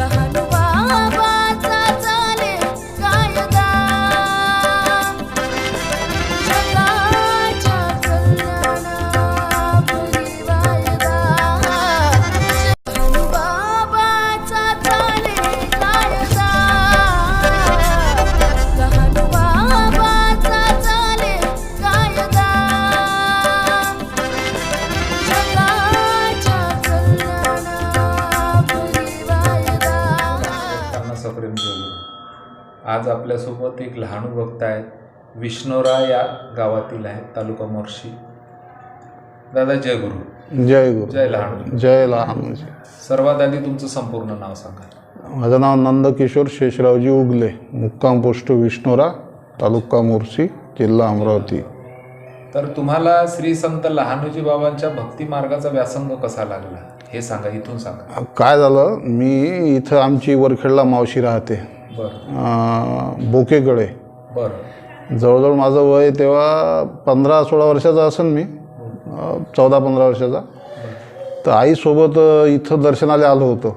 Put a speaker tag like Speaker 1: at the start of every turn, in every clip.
Speaker 1: लहान
Speaker 2: आज आपल्यासोबत एक लहानू भक्त आहेत विष्णोरा या गावातील आहेत तालुका मोर्शी. दादा जय गुरु.
Speaker 3: जय गुरु.
Speaker 2: जय लहानू.
Speaker 3: जय लहानजी
Speaker 2: सर्वात आधी तुमचं संपूर्ण नाव सांगा.
Speaker 3: माझं नाव नंदकिशोर शेषरावजी उगले. मुक्काम पोस्ट विष्णोरा तालुका मोर्शी जिल्हा अमरावती.
Speaker 2: तर तुम्हाला श्री संत लहानूजी बाबांच्या भक्ती मार्गाचा व्यासंग कसा लागला? हे सांगा इथून सांगा.
Speaker 3: काय झालं? मी इथं आमची वरखेडला मावशी राहते.
Speaker 2: बरं.
Speaker 3: जवळजवळ माझं वय तेव्हा पंधरा सोळा वर्षाचा असेल मी. चौदा पंधरा वर्षाचा. तर आईसोबत इथं दर्शनाला आलो होतो.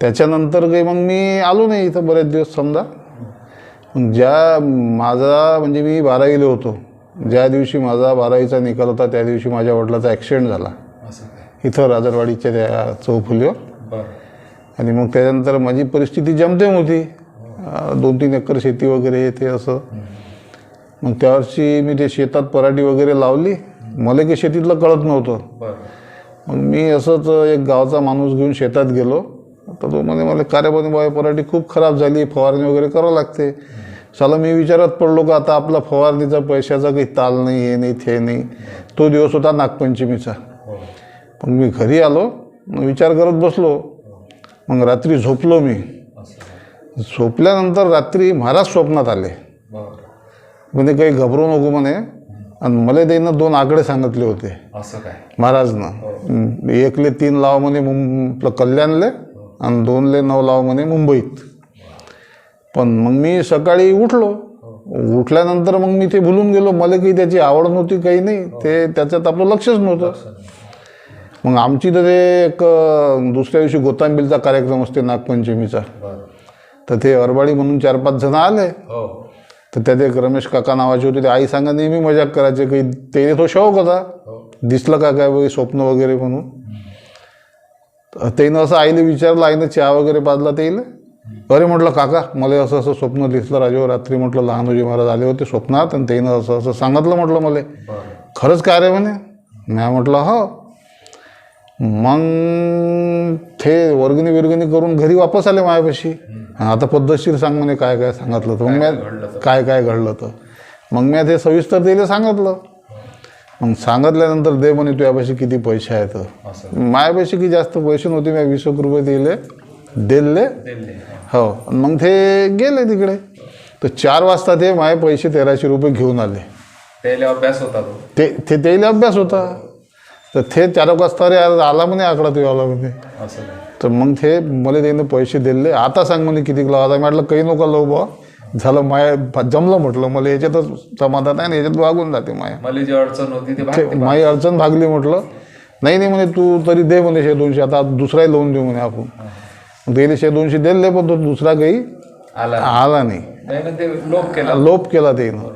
Speaker 3: त्याच्यानंतर काही मग मी आलो नाही इथं बरेच दिवस समजा. ज्या माझा म्हणजे मी बारावीला होतो. ज्या दिवशी माझा बारावीचा निकाल होता त्या दिवशी माझ्या वडिलाचा ॲक्सिडेंट झाला. इथं राजरवाडीच्या त्या चौफुलीवर. आणि मग त्याच्यानंतर माझी परिस्थिती जमतेम होती दोन तीन एकर शेती वगैरे हे ते असं. मग त्या वर्षी मी ते शेतात पराठी वगैरे लावली. मला काही शेतीतलं कळत नव्हतं. मग मी असंच एक गावचा माणूस घेऊन शेतात गेलो. तर तो म्हणे मला कार्यापाणी बाबा पराठी खूप खराब झाली फवारणी वगैरे करावं लागते. चला मी विचारात पडलो का आता आपला फवारणीचा पैशाचा काही ताल नाही हे नाही ते नाही. तो दिवस होता नागपंचमीचा. पण मी घरी आलो. मग विचार करत बसलो. मग रात्री झोपलो मी. झोपल्यानंतर रात्री महाराज स्वप्नात आले.
Speaker 2: बरं
Speaker 3: म्हणे काही घबरू नको म्हणे. आणि मला त्यानं दोन आकडे सांगितले होते.
Speaker 2: असं काय?
Speaker 3: महाराजनं. एकले तीन लाव म्हणे मुं कल्याणले आणि दोनले नऊ लाव म्हणे मुंबईत. पण मग मी सकाळी उठलो. उठल्यानंतर मग मी ते भुलून गेलो. मला काही त्याची आवड नव्हती काही नाही. ते त्याच्यात आपलं लक्षच नव्हतं. मग आमची तर ते एक दुसऱ्या दिवशी गोतांबिलचा कार्यक्रम असते नागपंचमीचा. तर ते अरबाडी म्हणून चार पाच जण आले.
Speaker 2: हो.
Speaker 3: तर त्यात एक रमेश काका नावाचे होते. ते आई सांगा नेहमी मजाक करायचे काही ते तो शौक होता.
Speaker 2: हो.
Speaker 3: दिसलं का काय वगैरे स्वप्न वगैरे म्हणून. त्यानं असं आईला विचारलं आईनं चहा वगैरे पाजला ते अरे म्हटलं काका मला असं असं स्वप्न दिसलं राजेवर रात्री म्हटलं लहानोजी महाराज आले होते स्वप्नात आणि त्यानं असं असं सांगितलं म्हटलं मला. खरंच काय रे म्हणे? मी म्हटलं हो. मग ते वर्गणी विरगणी करून घरी वापस आले मायापाशी. आता पद्धतशीर सांग म्हणे काय काय सांगितलं तर मग
Speaker 2: घडलं
Speaker 3: मी काय काय घडलं तर मग मी ते सविस्तर दिले सांगितलं. मग सांगितल्यानंतर दे म्हणे तुझ्यापाशी किती पैसे आहेत? मायापाशी की जास्त पैसे नव्हते मी वीस एक रुपये दिले. दिले. हो. मग ते गेले तिकडे. तर चार वाजता ते माये पैसे तेराशे रुपये घेऊन आले.
Speaker 2: त्याला अभ्यास होता तो.
Speaker 3: ते ते त्याला अभ्यास होता. तर ते चार अरे यार आला म्हणे आकडा तू आला म्हणे.
Speaker 2: असं काय
Speaker 3: तर मग ते मला त्यानं पैसे दिले. आता सांग म्हणे किती लावा आता म्हटलं काही नको लावू बा झालं माया जमलं म्हटलं. मला याच्यातच समाधान आहे ना याच्यात वागून जाते माया.
Speaker 2: मला जी अडचण होती ते.
Speaker 3: माई अडचण भागली म्हटलं. नाही नाही म्हणे तू तरी दे म्हणे शे दोनशे. आता दुसराही लावून देऊ म्हणे आपण. मग शे दोनशे दिले पण तो दुसरा काही
Speaker 2: आला
Speaker 3: आला नाही.
Speaker 2: नाही ना ते लोप केला.
Speaker 3: लोप केला त्यानं.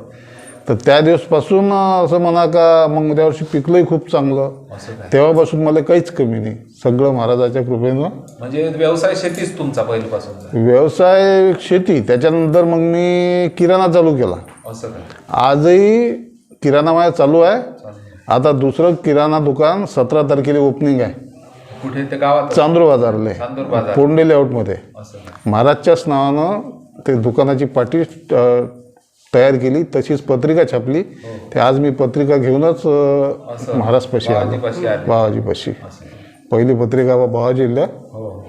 Speaker 3: तर त्या दिवसपासून असं म्हणा का मग त्या वर्षी पिकलंही खूप चांगलं.
Speaker 2: असं काय?
Speaker 3: तेव्हापासून मला काहीच कमी नाही. सगळं महाराजाच्या कृपेनं.
Speaker 2: म्हणजे व्यवसाय शेतीच तुमचा पहिल्यापासून?
Speaker 3: व्यवसाय शेती. त्याच्यानंतर मग मी किराणा चालू केला.
Speaker 2: असं काय?
Speaker 3: आजही किराणा माझा चालू आहे.
Speaker 2: चालेल.
Speaker 3: आता दुसरं किराणा दुकान सतरा तारखेला ओपनिंग आहे.
Speaker 2: कुठे? ते गावात?
Speaker 3: चांदूर बाजारले.
Speaker 2: चांदूर बाजार.
Speaker 3: पोंडे लेआउटमध्ये
Speaker 2: असं
Speaker 3: महाराजच्याच नावानं ते दुकानाची अ, तयार केली तशीच पत्रिका छापली. ते आज मी पत्रिका घेऊनच. महाराजपाशी आलो.
Speaker 2: बाबाजीपाशी असं.
Speaker 3: पहिली पत्रिका बा बाबाजीला
Speaker 2: हो हो.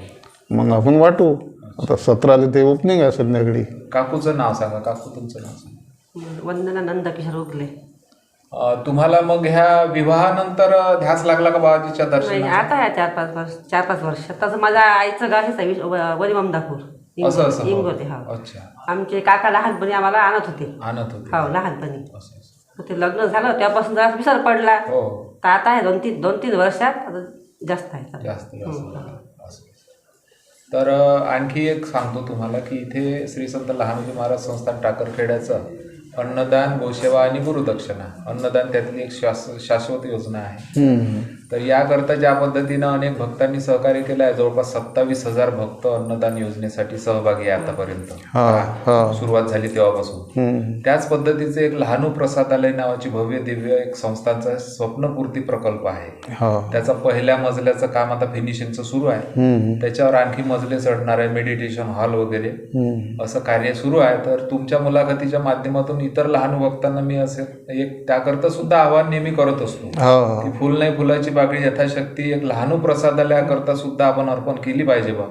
Speaker 3: मग आपण वाटू. आता सतराला ते ओपनिंग आहे संध्याकाळी.
Speaker 2: काकूचं नाव सांगा. काकू तुमचं नाव सांगा.
Speaker 4: वंदना नंदकिशोर उगले.
Speaker 2: अं, तुम्हाला मग ह्या विवाहानंतर ध्यास लागला का बाबाजीच्या
Speaker 4: नाही
Speaker 2: दर्शनात
Speaker 4: आता आहे चार पाच वर्ष चार पाच वर्ष. तसं माझ्या आईचं गाव हेच आहे विश- व- वरी ममदापूर.
Speaker 2: असं असं हो.
Speaker 4: हा.
Speaker 2: अच्छा.
Speaker 4: आमचे काका लहानपणी आम्हाला आणत होते.
Speaker 2: आणत होते.
Speaker 4: हो लहानपणी.
Speaker 2: असं असं.
Speaker 4: मग ते लग्न झालं त्यापासून जरा विसर पडला.
Speaker 2: हो.
Speaker 4: तर आता आहे दोन तीन दोन तीन वर्षात आता जास्त आहे.
Speaker 2: जास्त जास्त. असं. तर अ, आणखी एक सांगतो तुम्हाला की इथे श्री संत लहानजी महाराज संस्थान टाकरखेड्याचं अन्नदान गोसेवा आणि गुरुदक्षिणा. अन्नदान त्यातली एक शास शाश्वत योजना आहे.
Speaker 3: हम्म.
Speaker 2: तर याकरता ज्या पद्धतीनं अनेक भक्तांनी सहकार्य केलं आहे जवळपास सत्तावीस हजार भक्त अन्नदान योजनेसाठी सहभागी आहे आतापर्यंत.
Speaker 3: हा हा.
Speaker 2: सुरुवात झाली तेव्हापासून. त्याच पद्धतीचे एक लहानू प्रसादालय नावाची भव्य दिव्य एक संस्थांचा स्वप्नपूर्ती प्रकल्प आहे.
Speaker 3: हा.
Speaker 2: त्याचा पहिल्या मजल्याचं काम आता फिनिशिंगचं सुरू आहे. त्याच्यावर आणखी मजले चढणार आहे मेडिटेशन हॉल वगैरे. असं कार्य सुरू आहे. तर तुमच्या मुलाखतीच्या माध्यमातून इतर लहान भक्तांना मी असे एक त्याकरता सुद्धा आवाहन नेहमी करत असतो. की फुल नाही फुलाची बागडी यथाशक्ती एक लहानू प्रसादालयाकरता सुद्धा आपण अर्पण केली पाहिजे बा.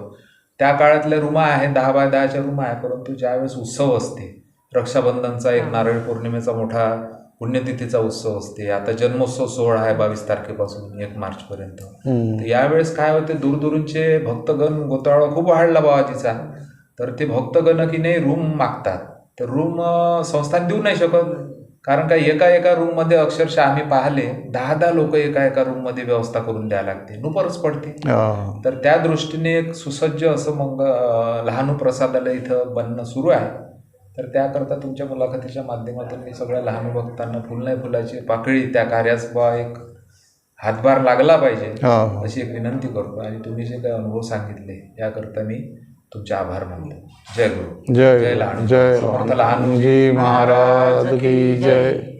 Speaker 2: त्या काळातल्या रूमा आहे दहा बाय दहाच्या रूमा आहे परंतु ज्यावेळेस उत्सव असते रक्षाबंधनचा एक नारळी पौर्णिमेचा मोठा पुण्यतिथीचा उत्सव असते आता जन्मोत्सव सोहळा आहे बावीस तारखेपासून एक मार्चपर्यंत.
Speaker 3: हम्म.
Speaker 2: तर यावेळेस काय होते दूरदूरचे भक्तगण गोतावळा खूप वाढला बाबाजीचा तर ते भक्तगण की नाही रूम मागतात. तर रूम संस्थान देऊ नाही शकत. कारण का एका एका रूममध्ये अक्षरशः आम्ही पाहिले दहा दहा लोक एका एका रूममध्ये व्यवस्था करून द्यायला लागते नुपरच पडते. तर त्या दृष्टीने एक सुसज्ज असं मग लहानू प्रसादालय इथं बनणं सुरू आहे तर त्याकरता तुमच्या मुलाखतीच्या माध्यमातून मी सगळ्या लहान भक्तांना फुल नाही फुलाची पाकळी त्या कार्यास बा एक हातभार लागला पाहिजे. अशी एक विनंती करतो आणि तुम्ही जे काही अनुभव सांगितले याकरता मी तुमचे आभार मानतो. जय गुरु.
Speaker 3: जय
Speaker 2: लहानू
Speaker 3: जय
Speaker 2: समर्थ लहानू
Speaker 3: महाराज की जय.